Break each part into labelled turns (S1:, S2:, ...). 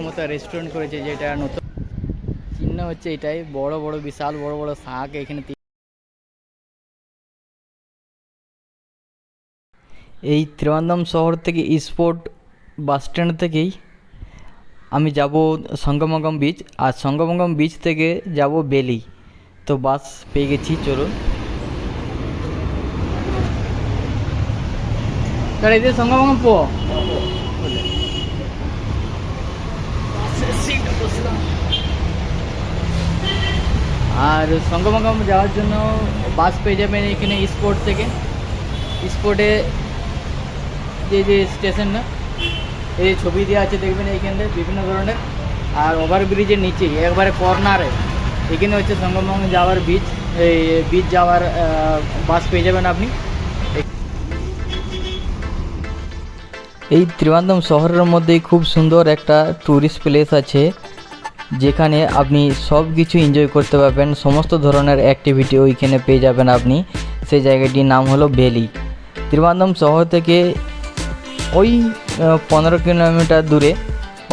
S1: রেস্টুরেন্টের মতো রেস্টুরেন্ট করেছে যেটা নতুন। চিহ্ন হচ্ছে এটাই, বড় বড় বিশাল, বড় বড় শাঁখ এখানে এই ত্রিবান্ধম শহর থেকে স্পোর্ট বাস স্ট্যান্ড থেকেই আমি যাব সঙ্গমঙ্গম বিচ আর সঙ্গমঙ্গম বিচ থেকে যাব বেলি। তো বাস পেয়ে গেছি, চলুন। তাহলে এদের সঙ্গমঙ্গম, পো। আর সঙ্গমঙ্গম যাওয়ার জন্য বাস পেয়ে যাবেন এখানে স্পোর্ট থেকে। স্পোর্টে যে যে স্টেশন না, এই ছবি দেওয়া আছে দেখবেন এইখানে বিভিন্ন ধরনের। আর ওভারব্রিজের নিচেই একবারে কর্নারে এখানে হচ্ছে সঙ্গমঙ্গম যাওয়ার বিচ এই বিচ যাওয়ার বাস পেয়ে যাবেন আপনি। এই ত্রিবান্ধম শহরের মধ্যেই খুব সুন্দর একটা ট্যুরিস্ট প্লেস আছে। যেখানে আপনি সব কিছু এনজয় করতে পারবেন। সমস্ত ধরনের অ্যাক্টিভিটি ওইখানে পেয়ে যাবেন আপনি। সেই জায়গাটির নাম হলো ভেলি ত্রিবান্ধম শহর থেকে ওই পনেরো কিলোমিটার দূরে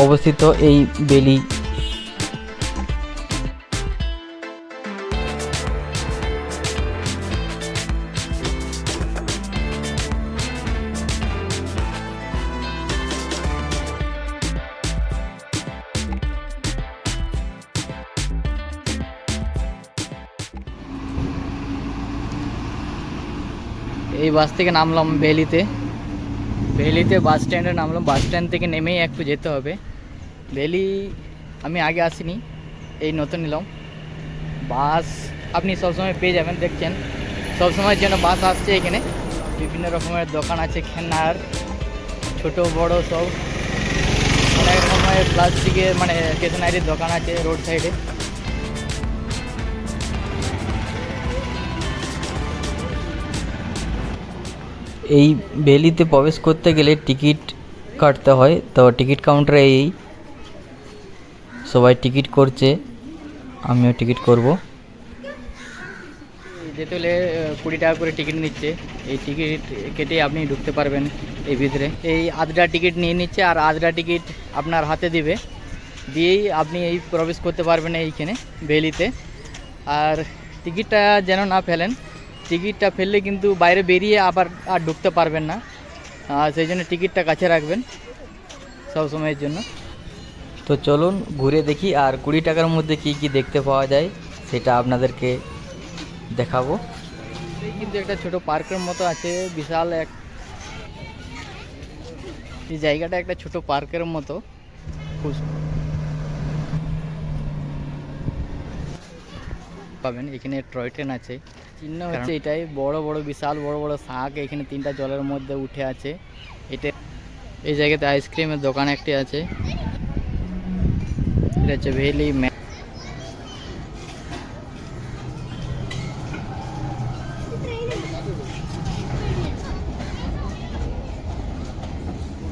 S1: অবস্থিত এই বেলি এই বাস থেকে নামলাম বেলিতে। বেলিতে বাস স্ট্যান্ডে নামলাম। বাস স্ট্যান্ড থেকে নেমেই একটু যেতে হবে। বেলি, আমি আগে আসিনি। এই নতুন নিলাম। বাস আপনি সবসময় পেয়ে যাবেন, দেখছেন। সবসময়ের জন্য বাস আসছে এখানে। বিভিন্ন রকমের দোকান আছে, খেলনার, ছোট, বড় সব। অনেক রকমের প্লাস্টিকের মানে স্টেশনারির দোকান আছে রোড সাইডে। এই বেলিতে প্রবেশ করতে গেলে টিকিট কাটতে হয়। তো টিকিট কাউন্টারে এই সবাই টিকিট করছে। আমিও টিকিট করব। যেতে হলে কুড়ি টাকা করে টিকিট নিচ্ছে। এই টিকিট কেটে আপনি ঢুকতে পারবেন এই ভিতরে। এই আধটা টিকিট নিয়ে নিচ্ছে আর আধটা টিকিট আপনার হাতে দিবে। দিয়েই আপনি এই প্রবেশ করতে পারবেন এইখানে বেলিতে আর টিকিটটা যেন না ফেলেন টিকিটটা ফেললে কিন্তু বাইরে বেরিয়ে আবার আর ঢুকতে পারবেন না। আর সেই জন্য টিকিটটা কাছে রাখবেন সব সময়ের জন্য। তো চলুন ঘুরে দেখি আর কুড়ি টাকার মধ্যে কি কি দেখতে পাওয়া যায়, সেটা আপনাদেরকে দেখাবো। কিন্তু একটা ছোট পার্কের মতো আছে, বিশাল এক এই জায়গাটা একটা ছোট পার্কের মতো। খুব পাবেন এখানে টয় ট্রেন আছে। চিহ্ন হচ্ছে এটাই বড় বড় বিশাল বড় বড় শাক এখানে তিনটা জলের মধ্যে উঠে আছে। এটা এই জায়গাতে আইসক্রিমের দোকান একটি আছে। এটা হচ্ছে ভেলি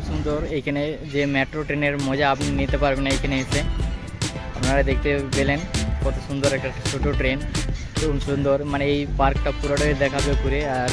S1: সুন্দর এখানে যে মেট্রো ট্রেনের মজা আপনি নিতে পারবেন এখানে এসে। আপনারা দেখতে পেলেন। কত সুন্দর একটা ছোট ট্রেন খুব সুন্দর। মানে এই পার্কটা পুরোটাই দেখাবে ঘুরে আর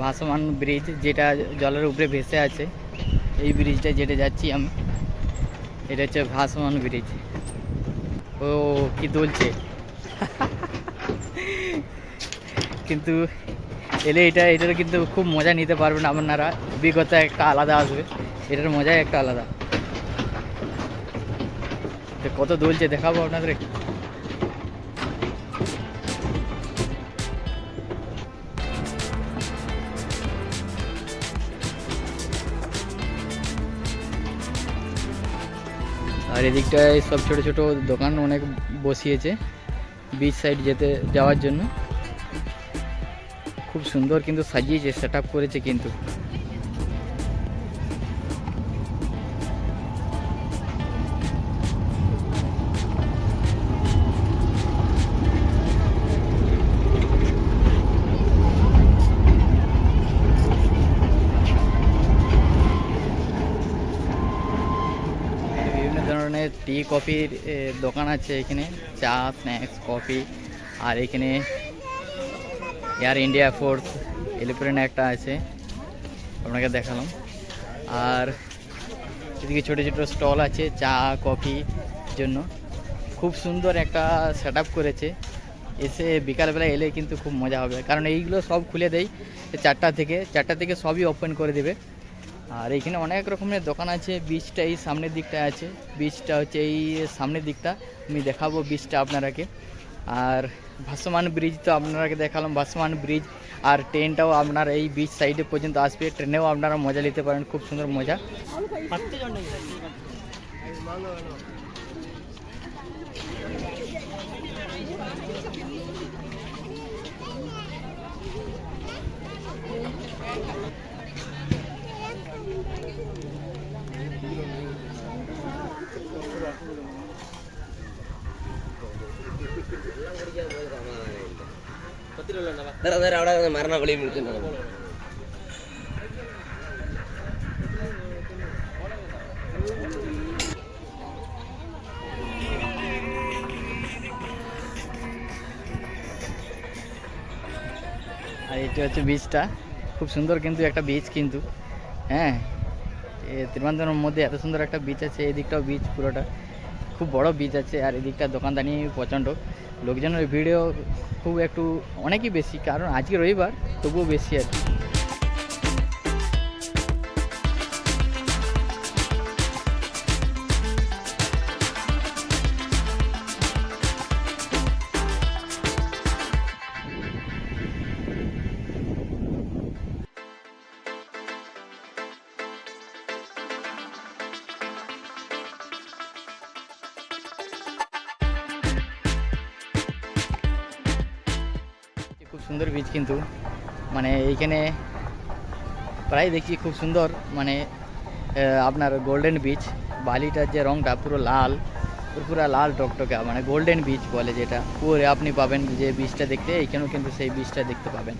S1: ভাসমান ব্রিজ যেটা জলের উপরে ভেসে আছে, এই ব্রিজটা যেটা যাচ্ছি আমি, এটা হচ্ছে ভাসমান ব্রিজ ও, কি দুলছে। কিন্তু এলে এটা, এটার কিন্তু খুব মজা নিতে পারবেন আপনারা। অভিজ্ঞতা একটা আলাদা আসবে, এটার মজাই একটা আলাদা। কত দুলছে দেখাবো আপনাদের? আর এদিকটায় সব ছোট ছোট দোকান অনেক বসিয়েছে বিচ সাইড যেতে, যাওয়ার জন্য। খুব সুন্দর কিন্তু সাজিয়েছে সেট করেছে কিন্তু। টি কফির দোকান আছে এখানে, চা, স্ন্যাক্স, কফি, আর এখানে এয়ার ইন্ডিয়া ফোর্স এলিপ্রেন একটা আছে, আপনাকে দেখালাম। আর এদিকে ছোটো ছোটো স্টল আছে চা, কফি জন্য। খুব সুন্দর একটা সেট করেছে। এসে বিকালবেলা এলে কিন্তু খুব মজা হবে। কারণ এইগুলো সব খুলে দেয়, চারটা থেকে চারটা থেকে সবই ওপেন করে দেবে। আর এইখানে অনেক রকমের দোকান আছে বীজটা এই সামনের দিকটা আছে বীজটা হচ্ছে এই সামনের দিকটা। আমি দেখাবো বীজটা আপনারাকে। আর ভাসমান ব্রিজ তো আপনারাকে দেখালাম, ভাসমান ব্রিজ আর ট্রেনটাও আপনার এই বীজ সাইডে পর্যন্ত আসবে। ট্রেনেও আপনারা মজা নিতে পারেন, খুব সুন্দর মজা।
S2: Thank you. അവിടെ മരണ വിളി വിളിച്ചിട്ടുണ്ടാവും
S1: আর এটা হচ্ছে বীজটা খুব সুন্দর কিন্তু একটা বীজ কিন্তু হ্যাঁ ত্রিবান্ধনের মধ্যে এত সুন্দর একটা বিচ আছে, এদিকটাও বিচ পুরোটা খুব বড় বিচ আছে, আর এদিকটা দোকানদানি প্রচণ্ড লোকজনের ভিডিও খুব একটু, অনেকই বেশি, কারণ আজকে রবিবার, তবুও বেশি আর কি। সুন্দর বীজ কিন্তু। মানে এইখানে প্রায় দেখি খুব সুন্দর মানে আপনার গোল্ডেন বীজ বালিটার যে রঙটা পুরো লাল পুরো লাল টকটকা মানে গোল্ডেন বীজ বলে যেটা। পুরো আপনি পাবেন যে বীজটা দেখতে, এইখানেও কিন্তু সেই বীজটা দেখতে পাবেন।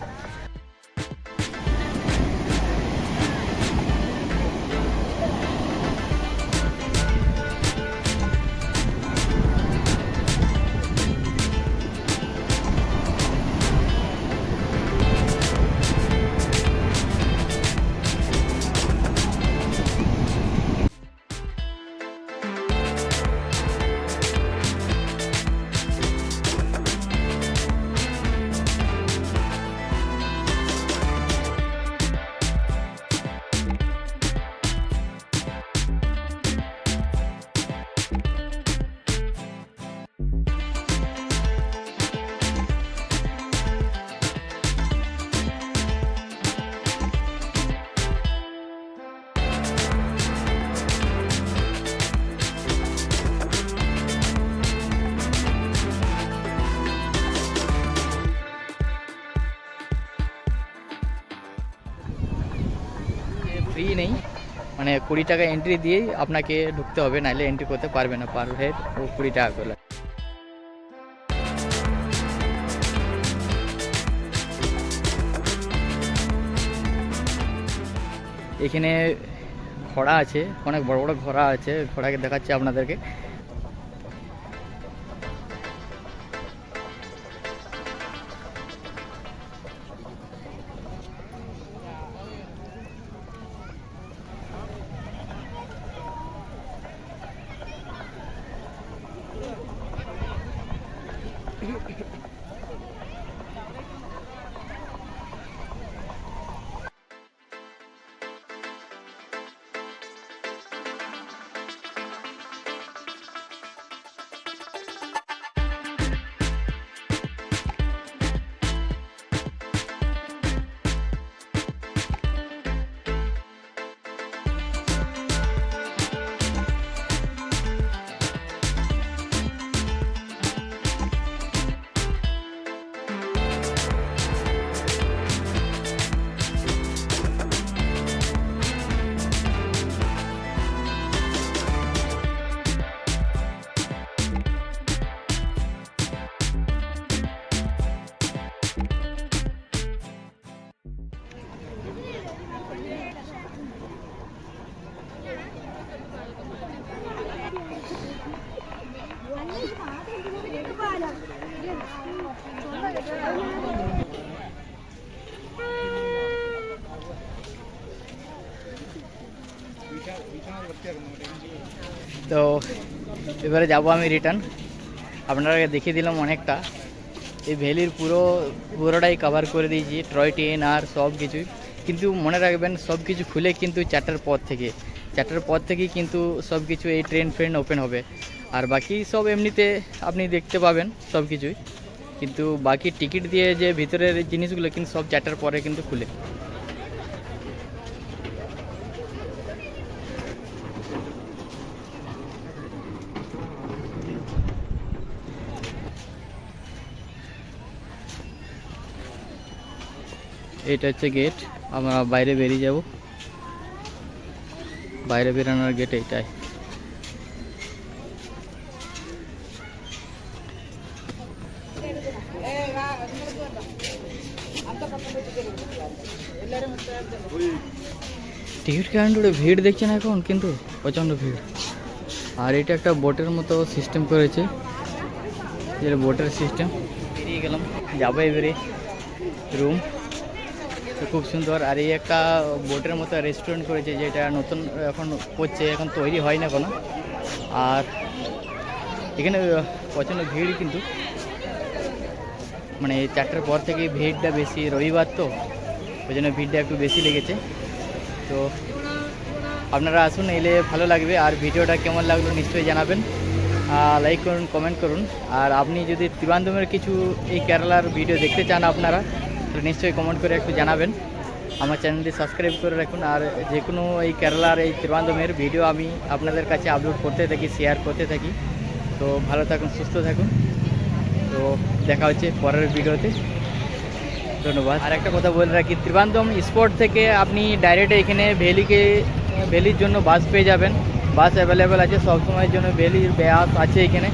S1: ফ্রি নেই। মানে কুড়ি টাকা এন্ট্রি দিয়েই আপনাকে ঢুকতে হবে, নাহলে এন্ট্রি করতে পারবে না পার হেড ও কুড়ি টাকা করে। এখানে ঘোড়া আছে, অনেক বড় বড় ঘোড়া আছে, ঘোড়াকে দেখাচ্ছে আপনাদেরকে। Thank you. এবারে যাব আমি রিটার্ন আপনারাকে দেখিয়ে দিলাম অনেকটা। এই ভ্যালির পুরো, পুরোটাই কভার করে দিয়েছি টয় ট্রেন আর সব কিছুই কিন্তু মনে রাখবেন সব কিছু খুলে কিন্তু চারটার পর থেকে। চারটার পর থেকেই কিন্তু সব কিছু এই ট্রেন ফ্রেন ওপেন হবে। আর বাকি সব এমনিতে আপনি দেখতে পাবেন সব কিছুই কিন্তু বাকি টিকিট দিয়ে যে ভিতরের জিনিসগুলো কিন্তু সব চারটার পরে কিন্তু খুলে। এটা হচ্ছে গেট আমরা বাইরে বেরিয়ে যাব। বাইরে বেরানোর গেট এইটাই টিকিট কাউন্টারে ভিড় দেখছেন এখন, কিন্তু প্রচণ্ড ভিড়। আর এটা একটা বোটের মতো সিস্টেম করেছে। যেটা বোটের সিস্টেম বেরিয়ে গেলাম। যাব এবারে। রুম খুব সুন্দর। আর এই একটা বোটের মতো রেস্টুরেন্ট করেছে যেটা নতুন এখন করছে, এখন তৈরি হয় না কোনো আর এখানে প্রচণ্ড ভিড় কিন্তু। মানে চারটার পর থেকে ভিড়টা বেশি, রবিবার তো ওই জন্য ভিড়টা একটু বেশি লেগেছে। তো আপনারা আসুন, এলে ভালো লাগবে। আর ভিডিওটা কেমন লাগল নিশ্চয়ই জানাবেন। লাইক করুন কমেন্ট করুন। আর আপনি যদি ত্রিবান্ধমের কিছু এই কেরালার ভিডিও দেখতে চান আপনারা তাহলে নিশ্চয়ই কমেন্ট করে একটু জানাবেন। আমার চ্যানেলটি সাবস্ক্রাইব করে রাখুন। আর যে কোনো এই কেরালার এই ত্রিবান্ধমের ভিডিও আমি আপনাদের কাছে আপলোড করতে থাকি শেয়ার করতে থাকি। তো ভালো থাকুন, সুস্থ থাকুন। তো দেখা হচ্ছে পরের ভিডিওতে ধন্যবাদ। আর একটা কথা বলে রাখি, ত্রিবান্ধম স্পট থেকে আপনি ডাইরেক্ট এখানে ভ্যালিকে ভ্যালির জন্য বাস পেয়ে যাবেন। বাস অ্যাভেলেবেল আছে সব সময়ের জন্য ভ্যালির বাস আছে এখানে।